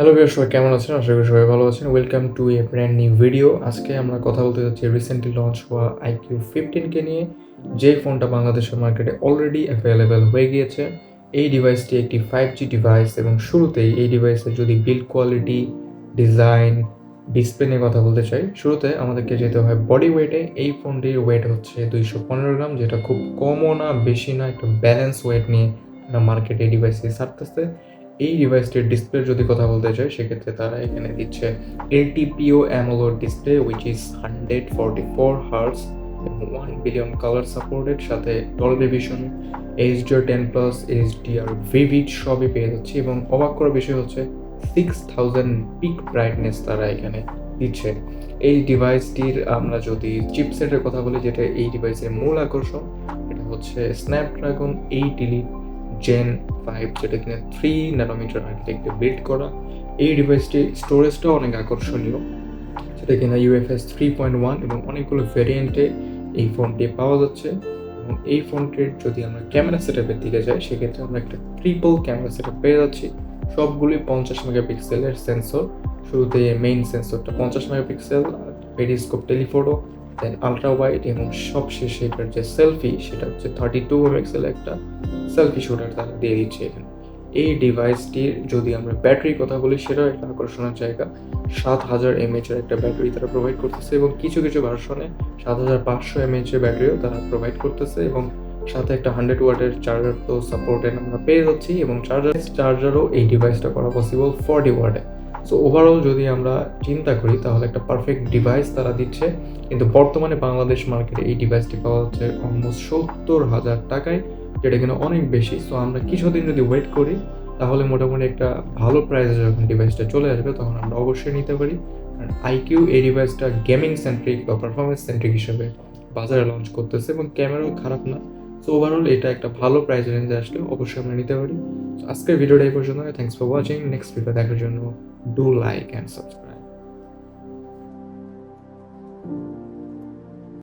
Hello viewer সবাই কেমন আছেন? আশা করি সবাই ভালো আছেন। Welcome to a brand new video আজকে আমরা কথা বলতে যাচ্ছি রিসেন্টলি লঞ্চ হওয়া আইকিউ ফিফটিনকে নিয়ে। যে ফোনটা বাংলাদেশের মার্কেটে অলরেডি অ্যাভেলেবেল হয়ে গিয়েছে। এই ডিভাইসটি একটি ফাইভ জি ডিভাইস এবং শুরুতেই এই ডিভাইসের যদি বিল্ড কোয়ালিটি ডিজাইন ডিসপ্লে নিয়ে কথা বলতে চাই, শুরুতে আমাদেরকে যেতে হয় বডি ওয়েটে এই ফোনটির ওয়েট হচ্ছে দুইশো পনেরো গ্রাম, যেটা খুব কমও না, বেশি না, একটা ব্যালেন্স ওয়েট নিয়ে মার্কেটে এই ডিভাইসটি ছাড়তেছে। এই ডিভাইসটির ডিসপ্লে যদি কথা বলতে চাই, সেক্ষেত্রে তারা এখানে দিচ্ছে LTPO AMOLED display which is hundred forty four hertz এবং ওয়ান বিলিয়ন কালার সাপোর্টেড সাথে Dolby Vision HDR ten plus HDR vivid সবই পেয়ে যাচ্ছে, এবং অবাক করার বিষয় হচ্ছে সিক্স থাউজেন্ড পিক ব্রাইটনেস তারা এখানে দিচ্ছে। এই ডিভাইসটির আমরা যদি চিপসেটের কথা বলি, যেটা এই ডিভাইসের মূল আকর্ষণ, এটা হচ্ছে Snapdragon eight elite gen five যেটা কিনা থ্রি ন্যানোমিটার আর্কিটেক্টে বিল্ড করা। এই ডিভাইসটির স্টোরেজটাও অনেক আকর্ষণীয়। যেটা কিনা ইউএফএস থ্রি পয়েন্ট ওয়ান এবং অনেকগুলো ভেরিয়েন্টে এই ফোনটি পাওয়া যাচ্ছে। এবং এই ফোনটির যদি আমরা ক্যামেরা সেটআপের দিকে যাই, সেক্ষেত্রে আমরা একটা ট্রিপল ক্যামেরা সেটআপ পেয়ে যাচ্ছি। সবগুলি পঞ্চাশ মেগাপিক্সেলের সেন্সর শুরুতে মেইন সেন্সরটা পঞ্চাশ megapixel periscope telephoto then ultra wide এবং সবশেষে এটার যে সেলফি সেটা হচ্ছে থার্টি টু মেগাপিক্সেল একটা সেলফি শুটার তারা দিয়ে দিচ্ছে এখানে। এই ডিভাইসটির যদি আমরা ব্যাটারির কথা বলি, সেটাও একটা আকর্ষণের জায়গা। সাত হাজার এমএচের একটা ব্যাটারি তারা প্রোভাইড করতেছে এবং কিছু কিছু ভার্সনে সাত হাজার পাঁচশো এমএচের ব্যাটারিও তারা প্রোভাইড করতেছে এবং সাথে একটা হান্ড্রেড ওয়াটের চার্জার তো সাপোর্টেড আমরা পেয়ে যাচ্ছি এবং চার্জার চার্জারও এই ডিভাইসটা করা পসিবল ফর্টি ওয়াটে সো ওভারঅল যদি আমরা চিন্তা করি, তাহলে একটা পারফেক্ট ডিভাইস তারা দিচ্ছে। কিন্তু বর্তমানে বাংলাদেশ মার্কেটে এই ডিভাইসটি পাওয়া যাচ্ছে অলমোস্ট সত্তর হাজার টাকায়, যেটা কিন্তু অনেক বেশি। সো আমরা কিছুদিন যদি ওয়েট করি, তাহলে মোটামুটি একটা ভালো প্রাইসে যখন ডিভাইসটা চলে আসবে, তখন আমরা অবশ্যই নিতে পারি। কারণ আইকিউ এই ডিভাইসটা গেমিং সেন্ট্রিক বা পারফরমেন্স সেন্ট্রিক হিসেবে বাজারে লঞ্চ করতেছে এবং ক্যামেরাও খারাপ না। সো ওভারঅল এটা একটা ভালো প্রাইস রেঞ্জে আসলে অবশ্যই আমরা নিতে পারি। আজকের ভিডিওটা এই পর্যন্ত thanks for watching next video দেখার জন্য do like and subscribe.